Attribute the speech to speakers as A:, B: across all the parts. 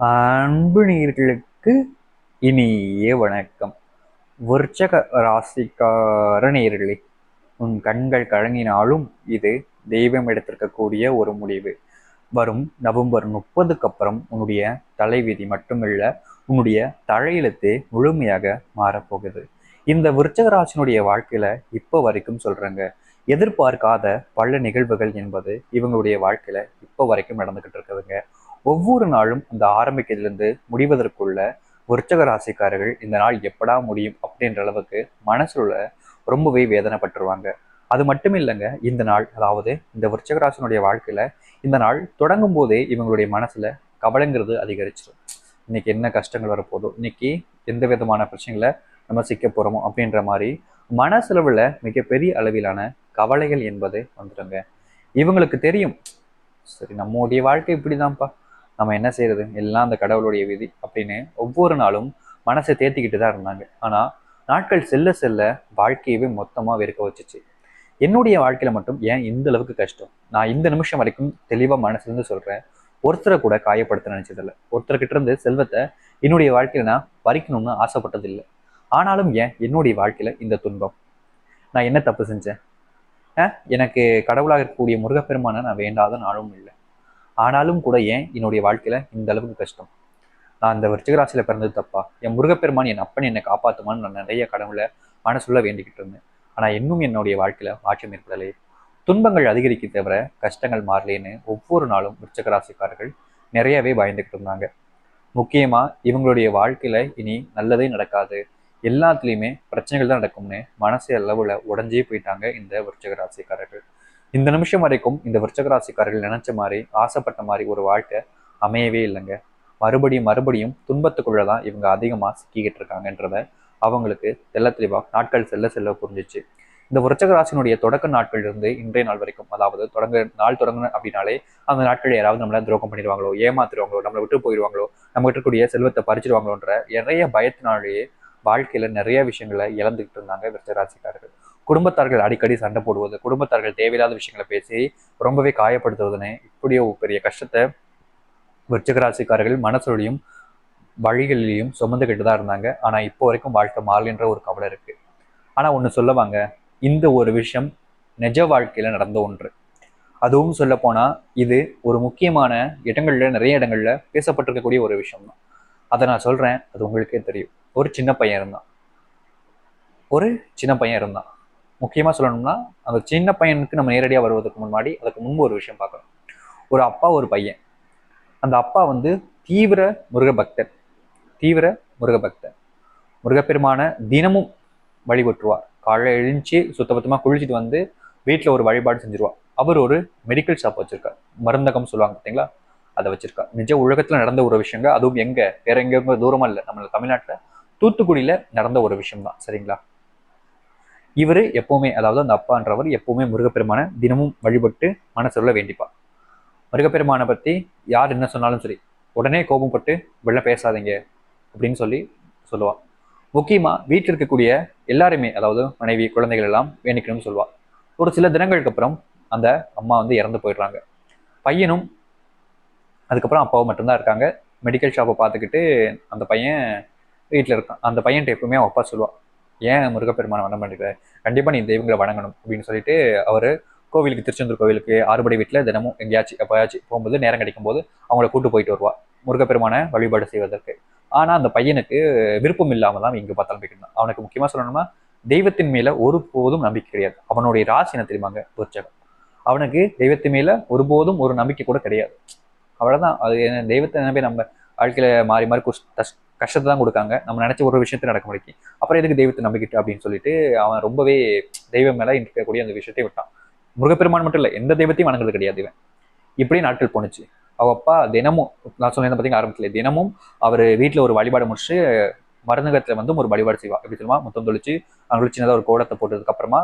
A: அன்பு நேர்களுக்கு இனிய வணக்கம். விருச்சக ராசிக்கார நேர்களே உன் கண்கள் கழங்கினாலும் இது தெய்வம் எடுத்திருக்கக்கூடிய ஒரு முடிவு. வரும் நவம்பர் முப்பதுக்கு அப்புறம் உன்னுடைய தலைவிதி மட்டுமில்ல உன்னுடைய தலையெழுத்து முழுமையாக மாறப்போகுது. இந்த விருச்சக வாழ்க்கையில இப்போ வரைக்கும் சொல்றேங்க எதிர்பார்க்காத பல நிகழ்வுகள் என்பது இவங்களுடைய வாழ்க்கையில இப்போ வரைக்கும் நடந்துகிட்டு இருக்குதுங்க. ஒவ்வொரு நாளும் அந்த ஆரம்பிக்கிறதுலேருந்து முடிவதற்குள்ள விருச்சக ராசிக்காரர்கள் இந்த நாள் எப்படா முடியும் அப்படின்ற அளவுக்கு மனசுல ரொம்பவே வேதனைப்பட்டுருவாங்க. அது மட்டும் இல்லைங்க இந்த நாள் அதாவது இந்த விருச்சகராசினுடைய வாழ்க்கையில இந்த நாள் தொடங்கும் போதே இவங்களுடைய மனசுல கவலைங்கிறது அதிகரிச்சிடும் இன்னைக்கு என்ன கஷ்டங்கள் வரப்போதோ இன்னைக்கு எந்த விதமான பிரச்சனைகளை நம்ம சிக்க போறோமோ அப்படின்ற மாதிரி மனசளவில் மிகப்பெரிய அளவிலான கவலைகள் என்பது வந்துடுங்க இவங்களுக்கு தெரியும் சரி நம்மளுடைய வாழ்க்கை இப்படிதான்ப்பா நம்ம என்ன செய்யறது எல்லாம் அந்த கடவுளுடைய விதி அப்படின்னு ஒவ்வொரு நாளும் மனசை தேத்திக்கிட்டு தான் இருந்தாங்க. ஆனால் நாட்கள் செல்ல செல்ல வாழ்க்கையவே மொத்தமாக வெறுக்க வச்சுச்சு. என்னுடைய வாழ்க்கையில் மட்டும் ஏன் இந்த அளவுக்கு கஷ்டம்? நான் இந்த நிமிஷம் வரைக்கும் தெளிவாக மனசுலேருந்து சொல்கிறேன் ஒருத்தரை கூட காயப்படுத்த நினைச்சதில்ல. ஒருத்தர்கிட்ட இருந்து செல்வத்தை என்னுடைய வாழ்க்கையில நான் பறிக்கணும்னு ஆசைப்பட்டதில்லை. ஆனாலும் ஏன் என்னுடைய வாழ்க்கையில் இந்த துன்பம்? நான் என்ன தப்பு செஞ்சேன்? எனக்கு கடவுளாக இருக்கக்கூடிய முருகப்பெருமானை நான் வேண்டாத நாளும் இல்லை. ஆனாலும் கூட ஏன் என்னுடைய வாழ்க்கையில இந்த அளவுக்கு கஷ்டம்? நான் அந்த விருச்சிகராசியில பிறந்தது தப்பா? என் முருகப்பெருமான் என் அப்பன் என்னை காப்பாத்துமான்னு நான் நிறைய கடவுளை மனசுள்ள வேண்டிக்கிட்டு இருந்தேன். ஆனா இன்னும் என்னுடைய வாழ்க்கையில மாற்றம் ஏற்படலையே துன்பங்கள் அதிகரிக்க தவிர கஷ்டங்கள் மாறலேன்னு ஒவ்வொரு நாளும் விருச்சகராசிக்காரர்கள் நிறையவே பயந்துக்கிட்டு இருந்தாங்க. முக்கியமா இவங்களுடைய வாழ்க்கையில இனி நல்லதே நடக்காது. எல்லாத்துலேயுமே பிரச்சனைகள் தான் நடக்கும்னு மனசு அளவில் உடஞ்சே போயிட்டாங்க இந்த விருச்சகராசிக்காரர்கள். இந்த நிமிஷம் வரைக்கும் இந்த விருச்சகராசிக்காரர்கள் நினைச்ச மாதிரி ஆசைப்பட்ட மாதிரி ஒரு வாழ்க்கை அமையவே இல்லைங்க. மறுபடியும் மறுபடியும் துன்பத்துக்குள்ள தான் இவங்க அதிகமாக சிக்கிக்கிட்டு இருக்காங்கன்றத அவங்களுக்கு தெல்ல தெளிவாக நாட்கள் செல்ல செல்ல புரிஞ்சிச்சு. இந்த விருச்சகராசினுடைய தொடக்க நாட்கள் இருந்து இன்றைய நாள் வரைக்கும் அதாவது தொடங்க நாள் தொடங்கணும் அப்படின்னாலே அந்த நாட்கள் யாராவது நம்மள துரோகம் பண்ணிடுவாங்களோ ஏமாத்திடுவாங்களோ நம்மளை விட்டு போயிடுவாங்களோ நம்ம இருக்கக்கூடிய செல்வத்தை பறிச்சிடுவாங்களோன்ற நிறைய பயத்தினாலேயே வாழ்க்கையில நிறைய விஷயங்களை இழந்துகிட்டு இருந்தாங்க விருச்சகராசிக்காரர்கள். குடும்பத்தார்கள் அடிக்கடி சண்டை போடுவது குடும்பத்தார்கள் தேவையில்லாத விஷயங்களை பேசி ரொம்பவே காயப்படுத்துவதுன்னு இப்படியோ பெரிய கஷ்டத்தை விருச்சகராசிக்காரர்கள் மனசுலையும் வழிகளிலையும் சுமந்துக்கிட்டு தான் இருந்தாங்க. ஆனால் இப்போ வரைக்கும் வாழ்க்கை மாறலின்ற ஒரு கவலை இருக்கு. ஆனால் ஒன்று சொல்லுவாங்க இந்த ஒரு விஷயம் நிஜ வாழ்க்கையில் நடந்த ஒன்று. அதுவும் சொல்ல போனால் இது ஒரு முக்கியமான இடங்களில் நிறைய இடங்களில் பேசப்பட்டிருக்கக்கூடிய ஒரு விஷயம் தான் அதை நான் சொல்கிறேன் அது உங்களுக்கே தெரியும். ஒரு சின்ன பையன் இருந்தான். ஒரு சின்ன பையன் இருந்தான். முக்கியமாக சொல்லணும்னா அந்த சின்ன பையனுக்கு நம்ம நேரடியாக வருவதற்கு முன்னாடி அதுக்கு முன்பு ஒரு விஷயம் பார்க்கணும். ஒரு அப்பா ஒரு பையன். அந்த அப்பா வந்து தீவிர முருக பக்தர் தீவிர முருகபக்தர். முருகப்பெருமான தினமும் வழிபட்டுருவார். காலைல எழுந்துச்சு சுத்தபத்தமாக குளிச்சுட்டு வந்து வீட்டில் ஒரு வழிபாடு செஞ்சுருவார் அவர் ஒரு மெடிக்கல் ஷாப் வச்சுருக்கார். மருந்தகம் சொல்லுவாங்க பார்த்தீங்களா? அதை வச்சிருக்கார். நிஜ உலகத்தில் நடந்த ஒரு விஷயங்க. அதுவும் எங்கே? வேற எங்கே தூரமாக இல்லை. நம்ம தமிழ்நாட்டில் தூத்துக்குடியில் நடந்த ஒரு விஷயம் தான் சரிங்களா? இவர் எப்பவுமே அதாவது அந்த அப்பான்றவர் எப்பவுமே முருகப்பெருமானை தினமும் வழிபட்டு மனசுள்ள வேண்டிப்பார். முருகப்பெருமானை பற்றி யார் என்ன சொன்னாலும் சரி உடனே கோபப்பட்டு வெளில பேசாதீங்க அப்படின்னு சொல்லி சொல்லுவாள் முக்கியமாக வீட்டில் இருக்கக்கூடிய எல்லாருமே அதாவது மனைவி குழந்தைகள் எல்லாம் வேண்டிக்கணும்னு சொல்லுவாள் ஒரு சில தினங்களுக்கு அப்புறம் அந்த அம்மா வந்து இறந்து போயிடுறாங்க. பையனும் அதுக்கப்புறம் அப்பாவும் மட்டும்தான் இருக்காங்க. மெடிக்கல் ஷாப்பை பார்த்துக்கிட்டு அந்த பையன் வீட்டில் இருக்கான். அந்த பையன்ட்டு எப்பவுமே அவன் அப்பா சொல்லுவாள் ஏன் முருகப்பெருமானை வணம் பண்ணிருக்காரு கண்டிப்பாக நீ தெய்வங்களை வணங்கணும் அப்படின்னு சொல்லிட்டு அவர் கோவிலுக்கு திருச்செந்தூர் கோவிலுக்கு ஆறுபடை வீட்டில் தினமும் எங்கேயாச்சும் எப்போயாச்சும் போகும்போது நேரம் கிடைக்கும் போது அவங்கள கூட்டு போயிட்டு வருவா. முருகப்பெருமானை வழிபாடு செய்வதற்கு. ஆனால் அந்த பையனுக்கு விருப்பம் இல்லாமல் தான் இங்கே பார்த்தாலும் போய்க்கிட்டு அவனுக்கு முக்கியமாக சொல்லணும்னா தெய்வத்தின் மேல ஒருபோதும் நம்பிக்கை கிடையாது. அவனுடைய ராசி என்ன தெரியுமாங்க உற்சகம் அவனுக்கு தெய்வத்தின் மேல ஒருபோதும் ஒரு நம்பிக்கை கூட கிடையாது. அவ்வளவுதான். அது தெய்வத்தை நம்பி நம்ம வாழ்க்கையில மாறி மாறி குஷ் கஷ்- கஷ்டத்தை தான் கொடுக்காங்க. நம்ம நினைச்ச ஒரு விஷயத்தை நடக்க முடியும் அப்புறம் எதுக்கு தெய்வத்தை நம்பிக்கிட்டு அப்படின்னு சொல்லிட்டு அவன் ரொம்பவே தெய்வம் மேல இருக்கக்கூடிய அந்த விஷயத்தை விட்டான். முருகப்பெருமான் மட்டும் இல்லை எந்த தெய்வத்தையும் வணங்குறது கிடையாது இவன். இப்படியே நாட்கள் போணுச்சு. அவ அப்பா தினமும் நான் சொன்னேன் பார்த்தீங்க ஆரம்பத்துல தினமும் அவர் வீட்டில் ஒரு வழிபாடு முடிச்சு மருந்தகத்துல வந்து ஒரு வழிபாடு செய்வா. எப்படி சொல்லுமா முத்தம் தொழிச்சு அவங்களுக்கு சின்னதாக ஒரு கோலத்தை போட்டதுக்கு அப்புறமா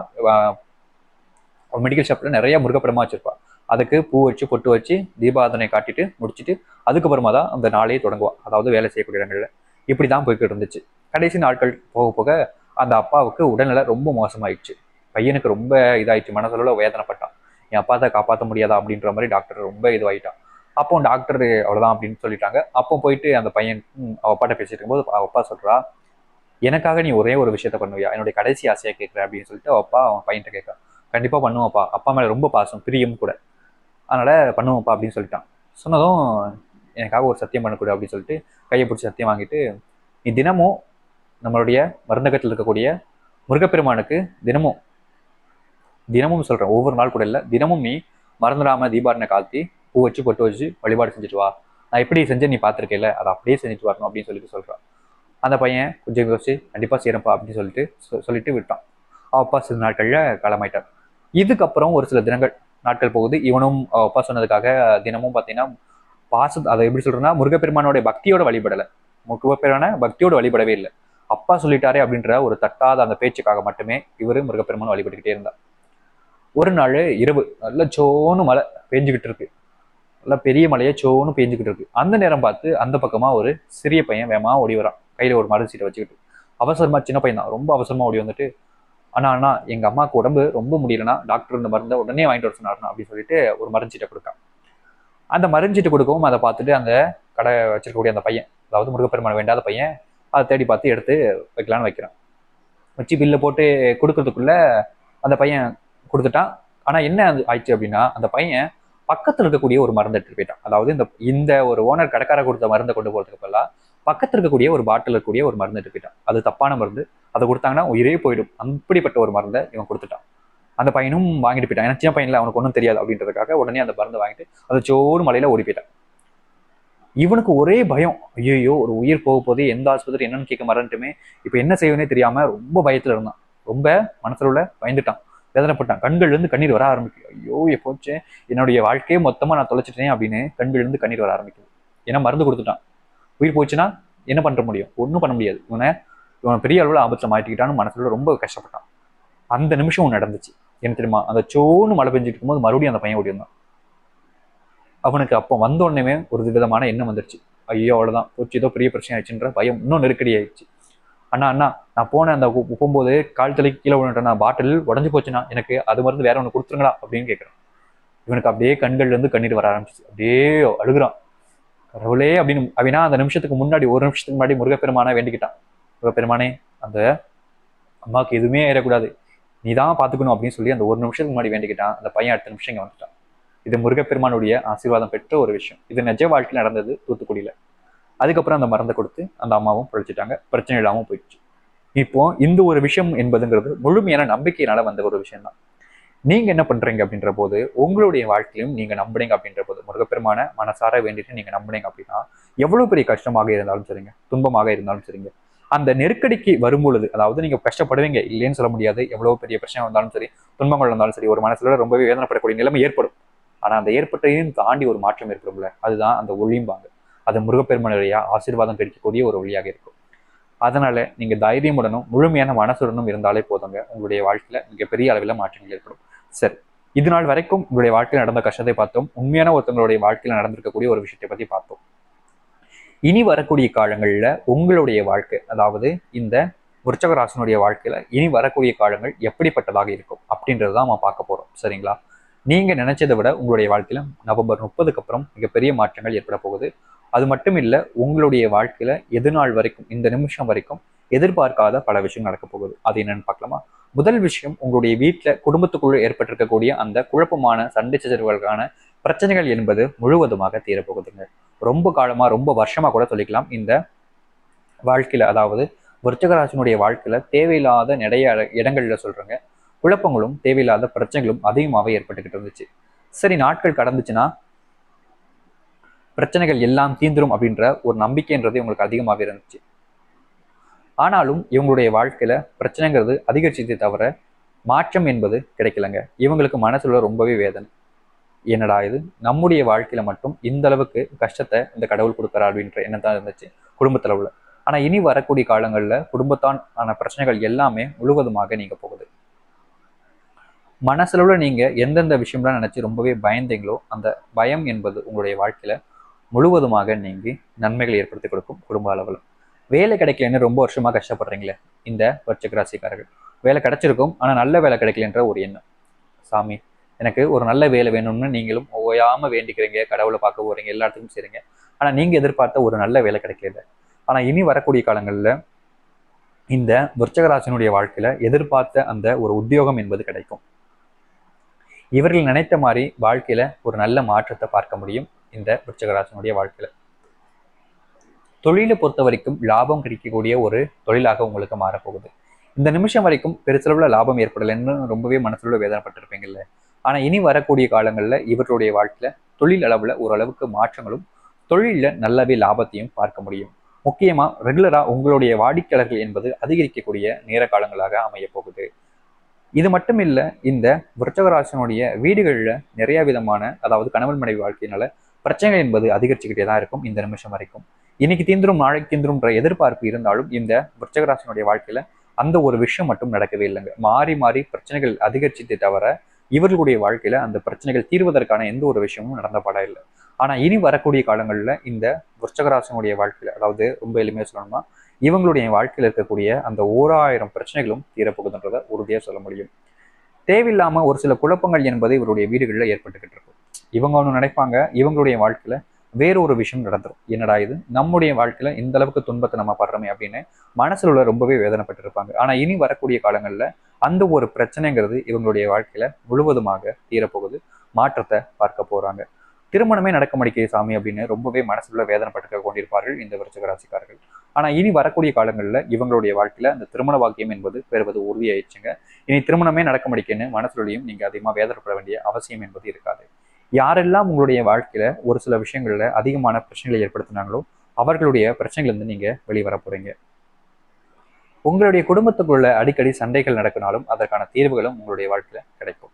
A: மெடிக்கல் ஷாப்ல நிறைய முருகப்பெருமா வச்சிருப்பா. அதுக்கு பூ வச்சு பொட்டு வச்சு தீபாதனை காட்டிட்டு முடிச்சிட்டு அதுக்கப்புறமா தான் அந்த நாளையே தொடங்குவா. அதாவது வேலை செய்யக்கூடிய இடங்களில். இப்படி தான் போய்கிட்டு இருந்துச்சு. கடைசி நாட்கள் போக போக அந்த அப்பாவுக்கு உடல்நிலை ரொம்ப மோசமாயிடுச்சு. பையனுக்கு ரொம்ப இதாயிடுச்சு மனசளவில் வேதனைப்பட்டான். என் அப்பா தான் காப்பாற்ற முடியாதா அப்படின்ற மாதிரி டாக்டர் ரொம்ப இதுவாயிட்டான். அப்போ டாக்டர் அவ்வளோதான் அப்படின்னு சொல்லிட்டாங்க. அப்போ போயிட்டு அந்த பையன் ம், அவ அப்பாட்ட பேசிட்டு இருக்கும்போது அவ அப்பா சொல்றா எனக்காக நீ ஒரே ஒரு விஷயத்த பண்ணுவியா? என்னுடைய கடைசி ஆசையை கேட்குற அப்படின்னு சொல்லிட்டு அப்பா அவன் பையன்கிட்ட கேட்கா கண்டிப்பாக பண்ணுவாப்பா அப்பா மேலே ரொம்ப பாசம் பிரியம் கூட. அதனால பண்ணுவோம்ப்பா அப்படின்னு சொல்லிட்டான். சொன்னதும் எனக்காக ஒரு சத்தியம் பண்ணக்கூடாது அப்படின்னு சொல்லிட்டு கையை பிடிச்சி சத்தியம் வாங்கிட்டு நீ தினமும் நம்மளுடைய மருந்தகத்தில் இருக்கக்கூடிய முருகப்பெருமானுக்கு தினமும் தினமும் சொல்றேன் ஒவ்வொரு நாள் கூட இல்லை தினமும் நீ மறந்துடாம தீபாரண காத்தி பூ வச்சு பொட்டு வச்சு வழிபாடு செஞ்சுட்டு வா. நான் எப்படி செஞ்சு நீ பார்த்துருக்கேல அதை அப்படியே செஞ்சுட்டு வரணும் அப்படின்னு சொல்லிட்டு சொல்றான் அந்த பையன் கொஞ்சம் யோசிச்சு கண்டிப்பா செய்கிறப்பா அப்படின்னு சொல்லிட்டு சொல்லிட்டு விட்டான். அவ அப்பா சில நாட்கள்ல காலமாயிட்டார் இதுக்கப்புறம் ஒரு சில தினங்கள் நாட்கள் போகுது. இவனும் அவ அப்பா சொன்னதுக்காக தினமும் பார்த்தீங்கன்னா பாச அதை எப்படி சொல்றேன்னா முருகப்பெருமானோட பக்தியோட வழிபடலை. முருகப்பெருமான பக்தியோட வழிபடவே இல்லை. அப்பா சொல்லிட்டாரே அப்படின்ற ஒரு தட்டாத அந்த பேச்சுக்காக மட்டுமே இவரு முருகப்பெருமான் வழிபட்டுக்கிட்டே இருந்தார். ஒரு நாள் இரவு நல்ல சோன்னு மழை பெஞ்சுக்கிட்டு இருக்கு. நல்ல பெரிய மலையை சோன்னு பெஞ்சுக்கிட்டு இருக்கு. அந்த நேரம் பார்த்து அந்த பக்கமா ஒரு சிறிய பையன் வேமா ஓடி வரான். கையில ஒரு மருந்து சீட்டை வச்சுக்கிட்டு. அவசரமா சின்ன பையன் தான். ரொம்ப அவசரமா ஓடி வந்துட்டு அண்ணா அண்ணா எங்க அம்மாவுக்கு உடம்பு ரொம்ப முடியலன்னா டாக்டர் இந்த மருந்தை உடனே வாங்கிட்டு வர சொன்னாருண்ணா அப்படின்னு சொல்லிட்டு ஒரு மருந்து சீட்டை கொடுத்தான். அந்த மறைஞ்சிட்டு கொடுக்கவும் அதை பார்த்துட்டு அந்த கடை வச்சிருக்கக்கூடிய அந்த பையன் அதாவது முருகப்பெருமான் வேண்டாத பையன் அதை தேடி பார்த்து எடுத்து வைக்கலான்னு வைக்கிறான். வச்சு பில்லை போட்டு கொடுக்கறதுக்குள்ள அந்த பையன் கொடுத்துட்டான். ஆனால் என்ன அது ஆயிடுச்சு அப்படின்னா அந்த பையன் பக்கத்தில் இருக்கக்கூடிய ஒரு மருந்து எடுத்துட்டு போயிட்டான். அதாவது இந்த இந்த ஒரு ஓனர் கடைக்கார கொடுத்த மருந்தை கொண்டு போகிறதுக்கு பதிலாக பக்கத்தில் இருக்கக்கூடிய ஒரு பாட்டில் இருக்கக்கூடிய ஒரு மருந்து எடுத்து போயிட்டான். அது தப்பான மருந்து. அதை கொடுத்தாங்கன்னா உயிரே போயிடும். அப்படிப்பட்ட ஒரு மருந்தை இவன் கொடுத்துட்டான். அந்த பையனும் வாங்கிட்டு போயிட்டான். ஏன்னா சின்ன பையன்ல அவனுக்கு ஒன்றும் தெரியாது அப்படின்றதுக்காக உடனே அந்த மருந்தை வாங்கிட்டு அது சோறு மலையில ஓடி போயிட்டான். இவனுக்கு ஒரே பயம். ஐயோ ஒரு உயிர் போக போது எந்த ஆஸ்பத்திரி என்னன்னு கேட்க மறந்துட்டுமே இப்போ என்ன செய்வனே தெரியாம ரொம்ப பயத்தில் இருந்தான். ரொம்ப மனசுல உள்ள பயந்துட்டான். வேதனைப்பட்டான். கண்கள்லேருந்து கண்ணீர் வர ஆரம்பிக்கும் ஐயோ எப்போச்சு என்னுடைய வாழ்க்கையே மொத்தமாக நான் தொலைச்சிட்டேன் அப்படின்னு கண்கள்லேருந்து கண்ணீர் வர ஆரம்பிக்குது. ஏன்னா மருந்து கொடுத்துட்டான். உயிர் போச்சுன்னா என்ன பண்ணுற முடியும்? ஒன்றும் பண்ண முடியாது. இவனை இவன் பெரிய அளவில் ஆபத்தில் மாட்டிக்கிட்டான்னு மனசுல ரொம்ப கஷ்டப்பட்டான். அந்த நிமிஷம் ஒன்று நடந்துச்சு. என்ன தெரியுமா? அந்த சோன்னு மழை பெஞ்சிட்டு இருக்கும்போது மறுபடியும் அந்த பையன் ஓடி வந்தான் அவனுக்கு அப்போ வந்த உடனே ஒரு விதமான எண்ணம் வந்துருச்சு. ஐயோ அவ்வளோதான் போச்சு ஏதோ பெரிய பிரச்சனை ஆயிடுச்சுன்ற பயம் இன்னும் நெருக்கடி ஆயிடுச்சு. அண்ணா அண்ணா நான் போனேன் அந்த கு- போகும்போது கால் தலை கீழே விழுந்துட்டேன் பாட்டில் உடஞ்சு போச்சுண்ணா எனக்கு அது மருந்து வேற ஒன்று கொடுத்துருங்களா அப்படின்னு கேட்குறான் இவனுக்கு அப்படியே கண்கள்ல இருந்து கண்ணீர் வர ஆரம்பிச்சிச்சு. அப்படியே அழுகுறான். கடவுளே அப்படின்னு அப்படின்னா அந்த நிமிஷத்துக்கு முன்னாடி ஒரு நிமிஷத்துக்கு முன்னாடி முருகப்பெருமானை வேண்டிக்கிட்டான். முருகப்பெருமானே அந்த அம்மாவுக்கு எதுவுமே ஏறக்கூடாது. நீ தான் பார்த்துக்கணும் அப்படின்னு சொல்லி அந்த ஒரு நிமிஷத்துக்கு முன்னாடி வேண்டிக்கிட்டான். அந்த பையன் அடுத்த நிமிஷம் இங்கே வந்துட்டான். இது முருகப்பெருமானுடைய ஆசீர்வாதம் பெற்ற ஒரு விஷயம். இது நிஜ வாழ்க்கையில் நடந்தது தூத்துக்குடியில். அதுக்கப்புறம் அந்த மருந்தை கொடுத்து அந்த அம்மாவும் பிழைச்சிட்டாங்க. பிரச்சனை இல்லாமல் போயிடுச்சு. இப்போ இந்த ஒரு விஷயம் என்பதுங்கிறது முழுமையான நம்பிக்கையினால வந்த ஒரு விஷயம் தான் நீங்க என்ன பண்றீங்க அப்படின்ற போது உங்களுடைய வாழ்க்கையும் நீங்க நம்புறீங்க அப்படின்ற போது முருகப்பெருமான மனசார வேண்டிட்டு நீங்க நம்புறீங்க அப்படின்னா எவ்வளவு பெரிய கஷ்டமாக இருந்தாலும் சரிங்க. துன்பமாக இருந்தாலும் சரிங்க. அந்த நெருக்கடிக்கு வரும்பொழுது அதாவது நீங்க கஷ்டப்படுவீங்க இல்லைன்னு சொல்ல முடியாது எவ்வளவு பெரிய பிரச்சனை வந்தாலும் சரி துன்பங்கள் வந்தாலும் சரி ஒரு மனசுல ரொம்பவே வேதனைப்படக்கூடிய நிலைமை ஏற்படும். ஆனா அந்த ஏற்பட்டையும் தாண்டி ஒரு மாற்றம் ஏற்படும்ல அதுதான் அந்த ஒளிம்பாங்க. அது முருகப்பெருமனுடைய ஆசீர்வாதம் கிடைக்கக்கூடிய ஒரு வழியாக இருக்கும். அதனால நீங்க தைரியமுடனும் முழுமையான மனசுடனும் இருந்தாலே போதுங்க. உங்களுடைய வாழ்க்கையில மிகப்பெரிய அளவில் மாற்றங்கள் ஏற்படும். சரி இது நாள் வரைக்கும் உங்களுடைய வாழ்க்கையில் நடந்த கஷ்டத்தை பார்த்தோம். உண்மையான ஒருத்தவங்களுடைய வாழ்க்கையில் நடந்திருக்கக்கூடிய ஒரு விஷயத்தை பத்தி பார்த்தோம். இனி வரக்கூடிய காலங்களில் உங்களுடைய வாழ்க்கை அதாவது இந்த விருச்சக வாழ்க்கையில் இனி வரக்கூடிய காலங்கள் எப்படிப்பட்டதாக இருக்கும் அப்படின்றது தான் நம்ம பார்க்க போகிறோம் சரிங்களா? நீங்கள் நினைச்சதை விட உங்களுடைய வாழ்க்கையில் நவம்பர் முப்பதுக்கு அப்புறம் மிகப்பெரிய மாற்றங்கள் ஏற்பட போகுது. அது மட்டும் இல்லை உங்களுடைய வாழ்க்கையில் எது நாள் வரைக்கும் இந்த நிமிஷம் வரைக்கும் எதிர்பார்க்காத பல விஷயம் நடக்க போகுது. அது என்னன்னு பார்க்கலாமா? முதல் விஷயம் உங்களுடைய வீட்டில் குடும்பத்துக்குள்ளே ஏற்பட்டிருக்கக்கூடிய அந்த குழப்பமான சண்டை சச்சரவுகளுக்கான பிரச்சனைகள் என்பது முழுவதுமாக தீரப்போகுதுங்க. ரொம்ப காலமா ரொம்ப வருஷமா கூட சொல்லிக்கலாம். இந்த வாழ்க்கையில அதாவது விருச்சகராசனுடைய வாழ்க்கையில் தேவையில்லாத நிறைய இடங்கள்ல சொல்றேங்க. குழப்பங்களும் தேவையில்லாத பிரச்சனைகளும் அதிகமாகவே ஏற்பட்டுக்கிட்டு இருந்துச்சு. சரி நாட்கள் கடந்துச்சுன்னா பிரச்சனைகள் எல்லாம் தீந்துரும் அப்படின்ற ஒரு நம்பிக்கைன்றது இவங்களுக்கு அதிகமாகவே இருந்துச்சு. ஆனாலும் இவங்களுடைய வாழ்க்கையில பிரச்சனைங்கிறது அதிகரிச்சதே தவிர மாற்றம் என்பது கிடைக்கலங்க. இவங்களுக்கு மனசுல ரொம்பவே வேதனை. என்னடா இது? நம்முடைய வாழ்க்கையில மட்டும் இந்த அளவுக்கு கஷ்டத்தை இந்த கடவுள் கொடுக்குறா அப்படின்ற எண்ணம் தான் இருந்துச்சு குடும்பத்தளவுல ஆனா இனி வரக்கூடிய காலங்கள்ல குடும்பத்தான் ஆன பிரச்சனைகள் எல்லாமே முழுவதுமாக நீங்க போகுது. மனசளவுல நீங்க எந்தெந்த விஷயம்லாம் நினைச்சு ரொம்பவே பயந்தீங்களோ அந்த பயம் என்பது உங்களுடைய வாழ்க்கையில முழுவதுமாக நீங்கி நன்மைகளை ஏற்படுத்தி கொடுக்கும் குடும்ப அளவில். வேலை கிடைக்கலன்னு ரொம்ப வருஷமா கஷ்டப்படுறீங்களே இந்த வர்ச்சக ராசிக்காரர்கள். வேலை கிடைச்சிருக்கும் ஆனா நல்ல வேலை கிடைக்கலன்ற ஒரு எண்ணம். சாமி எனக்கு ஒரு நல்ல வேலை வேணும்னு நீங்களும் ஓயாமல் வேண்டிக்கிறீங்க கடவுளை பார்க்க போறீங்க எல்லா இடத்துக்கும் செய்றீங்க ஆனா நீங்க எதிர்பார்த்த ஒரு நல்ல வேலை கிடைக்கல. ஆனா இனி வரக்கூடிய காலங்கள்ல இந்த விருச்சகராசனுடைய வாழ்க்கையில எதிர்பார்த்த அந்த ஒரு உத்தியோகம் என்பது கிடைக்கும். இவர்கள் நினைத்த மாதிரி வாழ்க்கையில ஒரு நல்ல மாற்றத்தை பார்க்க முடியும் இந்த விருச்சகராசனுடைய வாழ்க்கையில. தொழிலை பொறுத்த வரைக்கும் லாபம் கிடைக்கக்கூடிய ஒரு தொழிலாக உங்களுக்கு மாறப்போகுது. இந்த நிமிஷம் வரைக்கும் பெருசளவுல லாபம் ஏற்படலைன்னு ரொம்பவே மனசுல வேதனைப்பட்டிருப்பீங்கல்ல. ஆனால் இனி வரக்கூடிய காலங்களில் இவர்களுடைய வாழ்க்கையில் தொழில் அளவில் ஓரளவுக்கு மாற்றங்களும் தொழிலில் நல்லாவே லாபத்தையும் பார்க்க முடியும். முக்கியமாக ரெகுலராக உங்களுடைய வாடிக்கையாளர்கள் என்பது அதிகரிக்கக்கூடிய நேர காலங்களாக அமைய போகுது. இது மட்டும் இல்லை இந்த விருச்சகராசனுடைய வீடுகளில் நிறைய விதமான அதாவது கணவன் மனைவி வாழ்க்கையினால பிரச்சனைகள் என்பது அதிகரிச்சுக்கிட்டே தான் இருக்கும் இந்த நிமிஷம் வரைக்கும். இன்னைக்கு தீந்துரும் நாளைக்கு தீந்துரும்ன்ற எதிர்பார்ப்பு இருந்தாலும் இந்த விருச்சகராசனுடைய வாழ்க்கையில அந்த ஒரு விஷயம் மட்டும் நடக்கவே இல்லைங்க. மாறி மாறி பிரச்சனைகள் அதிகரிச்சதே தவிர இவர்களுடைய வாழ்க்கையில அந்த பிரச்சனைகள் தீர்வதற்கான எந்த ஒரு விஷயமும் நடந்த படம் இல்லை. ஆனா இனி வரக்கூடிய காலங்களில் இந்த விருச்சகராசனுடைய வாழ்க்கையில அதாவது ரொம்ப எளிமையா சொல்லணும்னா இவங்களுடைய வாழ்க்கையில் இருக்கக்கூடிய அந்த ஓராயிரம் பிரச்சனைகளும் தீரப்போகுதுன்றதை உறுதியாக சொல்ல முடியும். தேவையில்லாம ஒரு சில குழப்பங்கள் என்பது இவருடைய வீடுகளில் ஏற்பட்டுக்கிட்டு இருக்கும். இவங்க ஒன்று நினைப்பாங்க இவங்களுடைய வாழ்க்கையில வேற ஒரு விஷயம் நடந்துடும் என்னடா இது? நம்முடைய வாழ்க்கையில இந்த அளவுக்கு துன்பத்தை நம்ம படுறோமே அப்படின்னு மனசுல உள்ள ரொம்பவே வேதனைப்பட்டு இருப்பாங்க ஆனா இனி வரக்கூடிய காலங்கள்ல அந்த ஒரு பிரச்சனைங்கிறது இவங்களுடைய வாழ்க்கையில முழுவதுமாக தீரப்போகுது. மாற்றத்தை பார்க்க போறாங்க. திருமணமே நடக்க மாட்டேங்குது சாமி அப்படின்னு ரொம்பவே மனசுல வேதனைப்பட்டு கொண்டிருப்பார்கள் இந்த விருச்சக ராசிக்காரர்கள் ஆனா இனி வரக்கூடிய காலங்களில் இவங்களுடைய வாழ்க்கையில அந்த திருமண வாக்கியம் என்பது பெறுவது உறுதியாயிடுச்சுங்க. இனி திருமணமே நடக்க மாட்டேங்குன்னு மனசுலையும் நீங்க அதிகமாக வேதனைப்பட வேண்டிய அவசியம் என்பது இருக்காது. யாரெல்லாம் உங்களுடைய வாழ்க்கையில ஒரு சில விஷயங்கள்ல அதிகமான பிரச்சனைகளை ஏற்படுத்தினாங்களோ அவர்களுடைய பிரச்சனைகள் நீங்க வெளிவர போறீங்க. உங்களுடைய குடும்பத்துக்குள்ள அடிக்கடி சண்டைகள் நடக்கினாலும் அதற்கான தீர்வுகளும் உங்களுடைய வாழ்க்கையில கிடைக்கும்.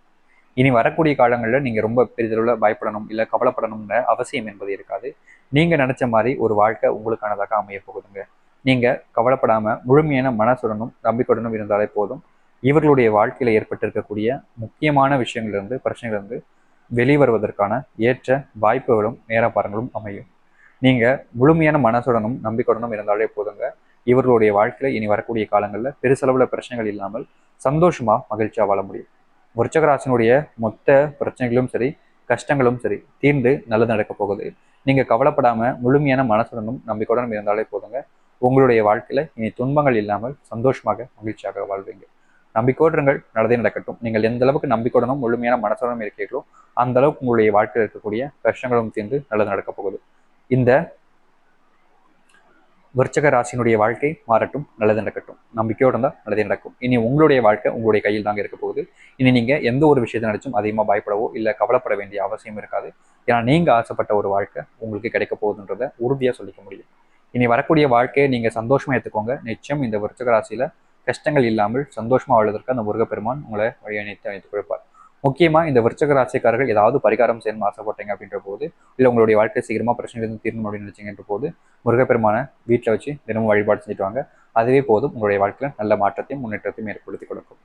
A: இனி வரக்கூடிய காலங்களில் நீங்க ரொம்ப பெரிதளவில் பயப்படணும் இல்லை கவலைப்படணும்ன்ற அவசியம் என்பது இருக்காது. நீங்க நினைச்ச மாதிரி ஒரு வாழ்க்கை உங்களுக்கானதாக அமைய போகுதுங்க. நீங்க கவலைப்படாம முழுமையான மனசுடனும் நம்பிக்கையுடனும் இருந்தாலே போதும். இவர்களுடைய வாழ்க்கையில ஏற்பட்டிருக்கக்கூடிய முக்கியமான விஷயங்கள்லேருந்து பிரச்சனைகளிலிருந்து வெளிவருவதற்கான ஏற்ற வாய்ப்புகளும் நேரப்பாரங்களும் அமையும். நீங்கள் முழுமையான மனசுடனும் நம்பிக்கையுடனும் இருந்தாலே போதுங்க. இவர்களுடைய வாழ்க்கையில் இனி வரக்கூடிய காலங்களில் பெருசளவில் பிரச்சனைகள் இல்லாமல் சந்தோஷமாக மகிழ்ச்சியாக வாழ முடியும். விருச்சகராசனுடைய மொத்த பிரச்சனைகளும் சரி கஷ்டங்களும் சரி தீர்ந்து நல்லது நடக்க போகுது. நீங்கள் கவலைப்படாமல் முழுமையான மனசுடனும் நம்பிக்கையுடனும் இருந்தாலே போதுங்க. உங்களுடைய வாழ்க்கையில் இனி துன்பங்கள் இல்லாமல் சந்தோஷமாக மகிழ்ச்சியாக வாழ்வீங்க. நம்பிக்கோடுங்கள் நல்லதே நடக்கட்டும். நீங்கள் எந்த அளவுக்கு நம்பிக்கோடனும் முழுமையான மனசுடனும் இருக்கீங்களோ அந்த அளவுக்கு உங்களுடைய வாழ்க்கையில் இருக்கக்கூடிய கஷ்டங்களும் தீர்ந்து நல்லது நடக்கப் போகுது. இந்த விருச்சக ராசியினுடைய வாழ்க்கை மாறட்டும் நல்லது நடக்கட்டும். நம்பிக்கையோடு இருந்தால் நல்லதே நடக்கும். இனி உங்களுடைய வாழ்க்கை உங்களுடைய கையில் தாங்க இருக்க போகுது. இனி நீங்க எந்த ஒரு விஷயத்தை நினைச்சும் அதிகமாக பயப்படவோ இல்லை கவலைப்பட வேண்டிய அவசியம் இருக்காது. ஏன்னா நீங்க ஆசைப்பட்ட ஒரு வாழ்க்கை உங்களுக்கு கிடைக்க போகுதுன்றதை உறுதியா சொல்லிக்க முடியும். இனி வரக்கூடிய வாழ்க்கையை நீங்க சந்தோஷமா எடுத்துக்கோங்க. நிச்சயம் இந்த விருச்சக ராசியில கஷ்டங்கள் இல்லாமல் சந்தோஷமா வாழ்வதற்கு அந்த முருகப்பெருமான் உங்களை வழியணித்து அணைத்து கொடுப்பார். முக்கியமா இந்த விருச்சக ராசிக்காரர்கள் ஏதாவது பரிகாரம் செய்யணும் ஆசைப்பட்டீங்க அப்படின்ற போது இல்லை உங்களுடைய வாழ்க்கை சீக்கிரமா இருந்து தீரணும் அப்படின்னு நினைச்சீங்கன்ற போது முருகப்பெருமான வீட்டில் வச்சு தினமும் வழிபாடு செஞ்சுட்டு வாங்க. அதுவே போதும் உங்களுடைய வாழ்க்கையில நல்ல மாற்றத்தையும் முன்னேற்றத்தையும் ஏற்படுத்தி கொடுக்கும்.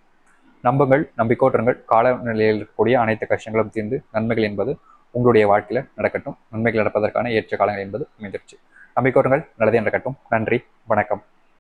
A: நம்பங்கள் நம்பிக்கோற்றங்கள் காலநிலையில் இருக்கக்கூடிய அனைத்து கஷ்டங்களும் தீர்ந்து நன்மைகள் என்பது உங்களுடைய வாழ்க்கையில நடக்கட்டும். நன்மைகள் நடப்பதற்கான ஏற்ற காலங்கள் என்பது அமைந்திருச்சு. நம்பிக்கோற்றங்கள் நல்லதே நடக்கட்டும். நன்றி வணக்கம்.